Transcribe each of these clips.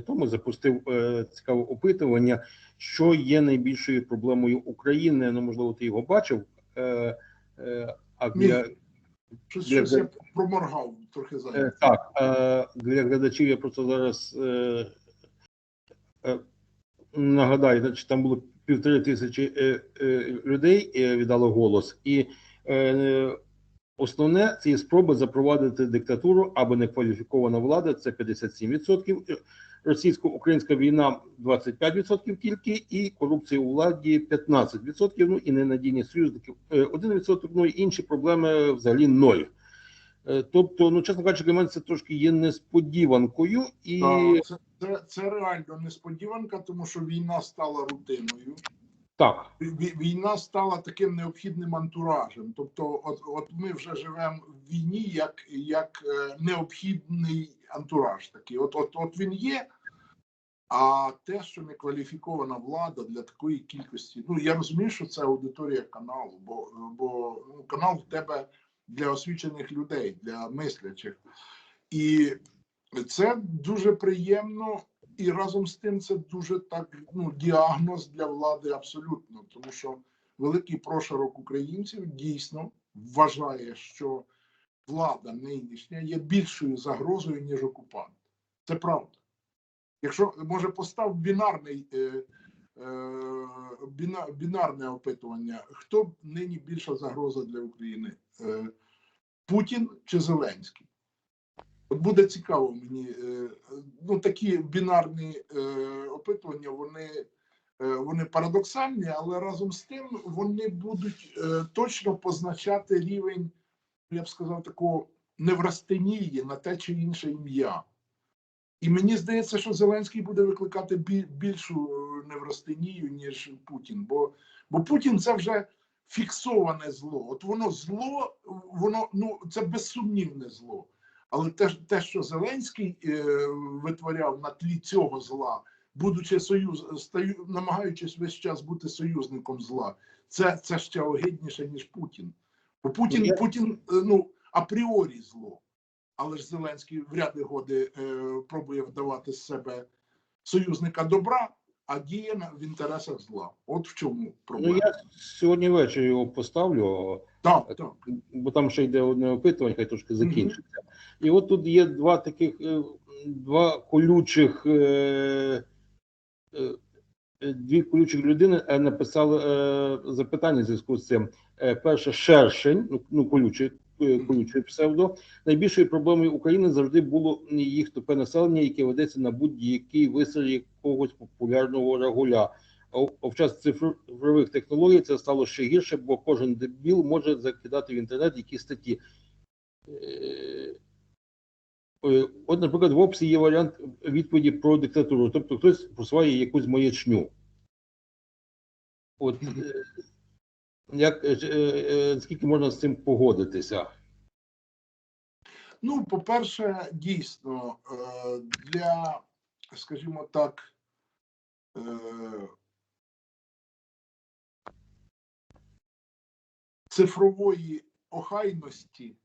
тижні тому запустив е, цікаве опитування, що є найбільшою проблемою України. Ну, можливо, ти його бачив. Е, е, а для, Щось, Для- щось я проморгав трохи е, так, е, для глядачів я просто зараз е, нагадаю, значить, там було півтори тисячі людей віддало голос, і основне це є спроба запровадити диктатуру або некваліфікована влада. Це 57%. Російсько-українська війна 25% тільки, і корупція у владі 15%, ну і ненадійні союзників е, 1%, ну і інші проблеми взагалі ноль. Е, Тобто, ну чесно кажучи, для мене це трошки є несподіванкою, і Це, це, це реально несподіванка, тому що війна стала рутиною. Так, Війна стала таким необхідним антуражем. Тобто, от, от ми вже живемо в війні як, як е, необхідний антураж такий. От, от, от він є. А те, що некваліфікована влада для такої кількості, ну я розумію, що це аудиторія каналу, бо, бо ну, канал в тебе для освічених людей, для мислячих. І це дуже приємно, і разом з тим це дуже так ну, діагноз для влади абсолютно, тому що великий прошарок українців дійсно вважає, що влада нинішня є більшою загрозою, ніж окупант. Це правда. Якщо може постав бінарний е, е, біна, бінарне опитування, хто нині більша загроза для України? Е, Путін чи Зеленський? Буде цікаво мені. е, Ну, такі бінарні е, опитування, вони, е, вони парадоксальні, але разом з тим вони будуть точно позначати рівень, я б сказав, такого неврастенії на те чи інше ім'я. І мені здається, що Зеленський буде викликати більшу неврастенію, ніж Путін. Бо, бо Путін це вже фіксоване зло. От воно зло, воно ну це безсумнівне зло. Але те, те що Зеленський е, витворяв на тлі цього зла, будучи союз, стаю, намагаючись весь час бути союзником зла, це, це ще огидніше, ніж Путін. Бо Путін, Я- Путін е, ну, апріорі зло. Але ж Зеленський в ряди годи е, пробує вдавати з себе союзника добра, а діє в інтересах зла. От в чому ну я сьогодні ввечері його поставлю. Так, так. бо там ще йде одне опитування, хай трошки закінчиться. І от тут є два таких е, два колючих е, е, е, дві колючих людини е, написали е, запитання в зв'язку з цим. Е, Перше шершень, ну, ну колючий, е, колючий псевдо. Найбільшою проблемою України завжди було їх тупе населення, яке ведеться на будь-який висер якогось популярного регуля. А в- час цифрових технологій це стало ще гірше, бо кожен дебіл може закидати в інтернет якісь статті. Е, е, От, наприклад, в описі є варіант відповіді про диктатуру, тобто хтось просуває якусь маячню. От е, як скільки можна з цим погодитися? Ну, по-перше, дійсно, для, скажімо так, цифрової охайності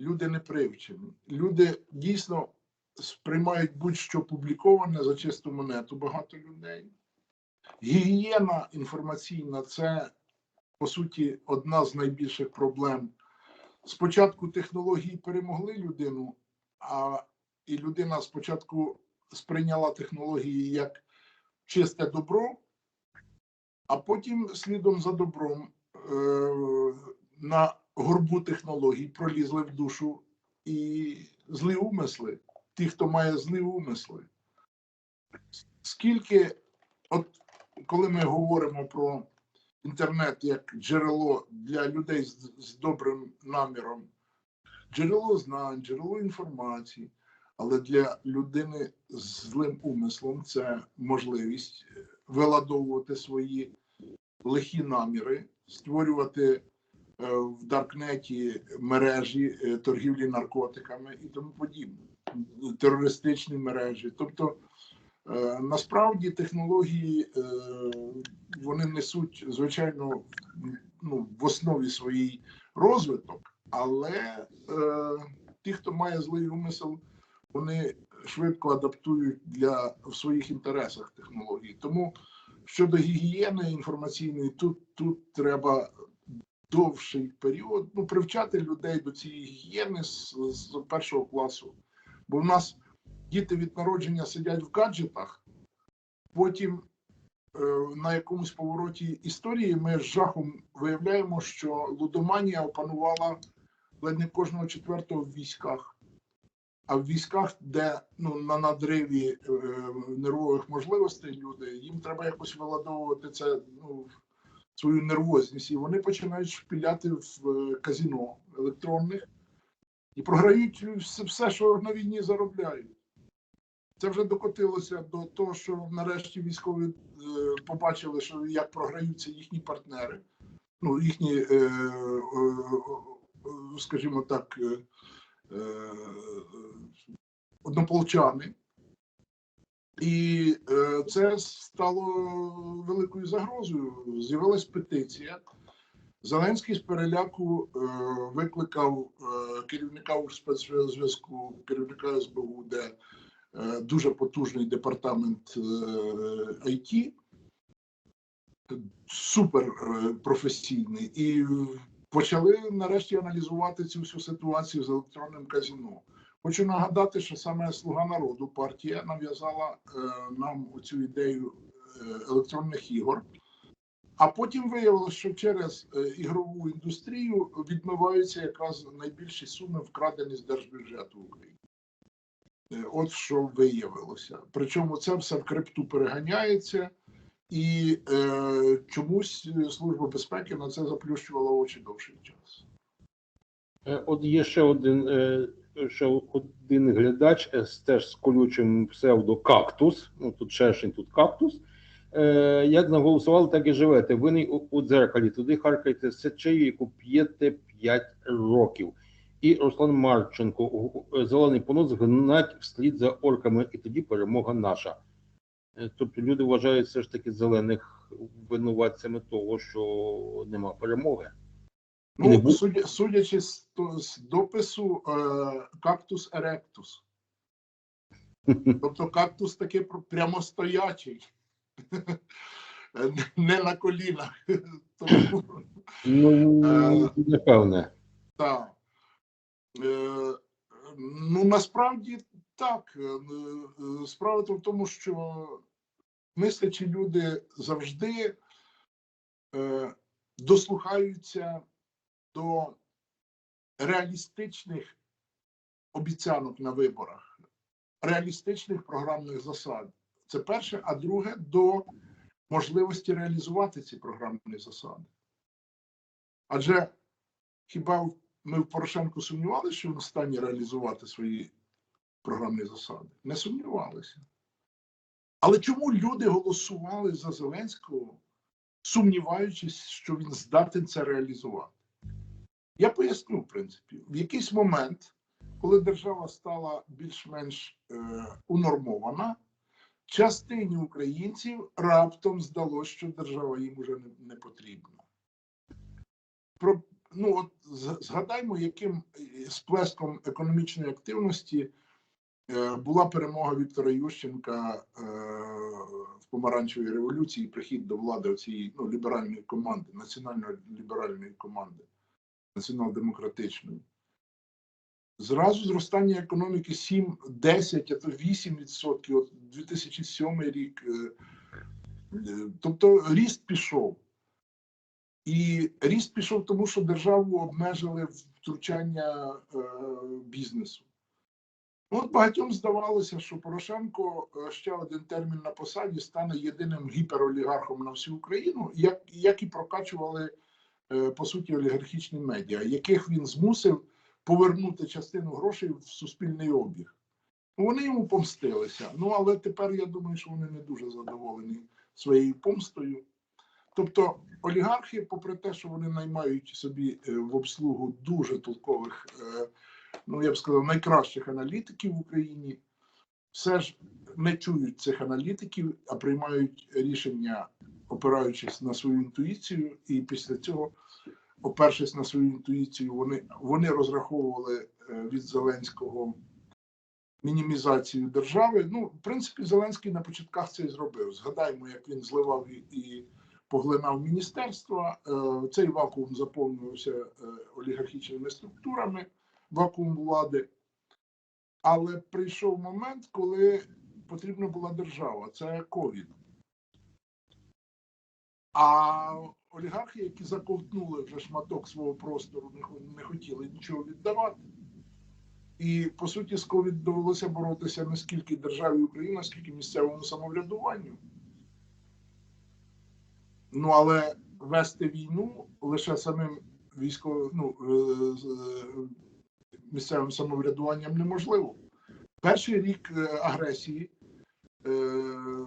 люди не привчені. Люди дійсно сприймають будь-що публіковане за чисту монету багато людей. Гігієна інформаційна це, по суті, одна з найбільших проблем спочатку технології перемогли людину, а і людина спочатку сприйняла технології як чисте добро, а потім слідом за добром на горбу технологій пролізли в душу і злі умисли, ті, хто має злі умисли. Скільки, от коли ми говоримо про інтернет як джерело для людей з, з добрим наміром, джерело знань, джерело інформації, але для людини з злим умислом це можливість е, виладовувати свої лихі наміри, створювати е, в Даркнеті мережі е, торгівлі наркотиками і тому подібне, терористичні мережі. Тобто Е, Насправді технології вони несуть, звичайно, ну, в основі своїй розвиток, але ті, хто має злий умисел, вони швидко адаптують для в своїх інтересах технології. Тому щодо гігієни інформаційної, тут, тут треба довший період ну, привчати людей до цієї гігієни з, з першого класу. Бо в нас діти від народження сидять в гаджетах, потім е, на якомусь повороті історії ми з жахом виявляємо, що лудоманія опанувала ледь не кожного четвертого в військах. А в військах, де ну, на надриві е, нервових можливостей люди, їм треба якось виладовувати це ну, свою нервозність. І вони починають шпіляти в е, казіно електронних і програють все, що на війні заробляють. Це вже докотилося до того, що нарешті військові е, побачили, що як програються їхні партнери, ну їхні, е, е, е, скажімо так, е, однополчани. І е, це стало великою загрозою. З'явилась петиція. Зеленський з переляку е, викликав е, керівника спецзв'язку, керівника СБУ, де е, дуже потужний департамент е, IT, супер е, професійний, і почали нарешті аналізувати цю всю ситуацію з електронним казіно. Хочу нагадати, що саме Слуга народу партія нав'язала е, нам цю ідею е, електронних ігор. А потім виявилося, що через е, ігрову індустрію відмиваються якраз найбільші суми вкрадені з держбюджету України. От що виявилося. Причому це все в крипту переганяється, і е, чомусь Служба безпеки на це заплющувала очі довший час. Е, От є ще один, е, ще один глядач, е, теж з колючим псевдо кактус. Ну тут шершень, тут кактус. Е, Як наголосували, так і живете. Ви у, у дзеркалі, туди харкаєте сечею, яку п'єте 5 років. І Руслан Марченко, зелений понос гнать вслід за орками, і тоді перемога наша. Е, Тобто люди вважають все ж таки зелених винуватцями того, що нема перемоги. Ну, судя, судячи з, то- з допису, е, кактус еректус. Тобто кактус таки пр- прямостоячий, не на колінах. Ну, Е, напевне. так. Е, ну, насправді так. Е, е, Справа в тому, що мислячі люди завжди е, дослухаються до реалістичних обіцянок на виборах, реалістичних програмних засад. Це перше, а друге до можливості реалізувати ці програмні засади. Адже хіба ми в Порошенку сумнівалися, що він стані реалізувати свої програмні засади? Не сумнівалися. Але чому люди голосували за Зеленського, сумніваючись, що він здатен це реалізувати? Я поясню, в принципі, в якийсь момент, коли держава стала більш-менш е, унормована, частині українців раптом здалося, що держава їм уже не, не потрібна. Про, ну, от згадаймо, яким е, сплеском економічної активності була перемога Віктора Ющенка е, в помаранчевій революції, прихід до влади цієї ну, ліберальної команди, національно-ліберальної команди, націонал-демократичної. Зразу зростання економіки 7, 10, а то 8 відсотків, от 2007 рік. е, е, Тобто ріст пішов. І ріст пішов тому, що державу обмежили втручання е, бізнесу. Ну, От багатьом здавалося, що Порошенко е, ще один термін на посаді стане єдиним гіперолігархом на всю Україну, як, як і прокачували е, по суті олігархічні медіа, яких він змусив повернути частину грошей в суспільний обіг. Вони йому помстилися. Ну але тепер я думаю, що вони не дуже задоволені своєю помстою. Тобто олігархи, попри те, що вони наймають собі е, в обслугу дуже толкових, ну я б сказав, найкращих аналітиків в Україні, все ж не чують цих аналітиків, а приймають рішення, опираючись на свою інтуїцію, і після цього, опершись на свою інтуїцію, вони, вони розраховували е, від Зеленського мінімізацію держави. Ну, в принципі, Зеленський на початках це і зробив. Згадаймо, як він зливав і, поглинав міністерства. Е, Цей вакуум заповнювався е, олігархічними структурами, вакуум влади. Але прийшов момент, коли потрібна була держава. Це ковід. А олігархи, які заковтнули вже шматок свого простору, не хотіли нічого віддавати. І по суті, з ковід довелося боротися не скільки державі Україна, скільки місцевому самоврядуванню. Ну але вести війну лише самим військовим ну, е, е, місцевим самоврядуванням неможливо. Перший рік е, агресії е,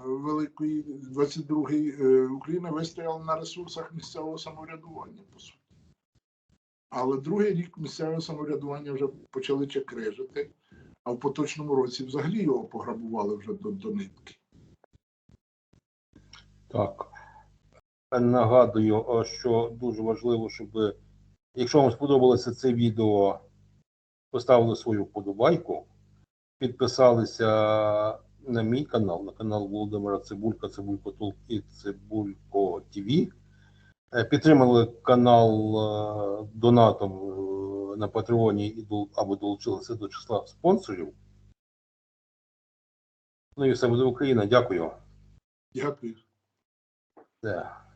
великої 22-й е, Україна вистояла на ресурсах місцевого самоврядування, по суті. Але другий рік місцеве самоврядування вже почали чекрижити, а в поточному році взагалі його пограбували вже до, до нитки. Так. Нагадую, що дуже важливо, щоб якщо вам сподобалося це відео, поставили свою вподобайку, підписалися на мій канал, на канал Володимира Цибулька, Цибулько Толк і Цибулько ТВ. Е, Підтримали канал е, донатом е, на Патреоні або долучилися до числа спонсорів. Ну і все буде Україна. Дякую. Дякую. Все.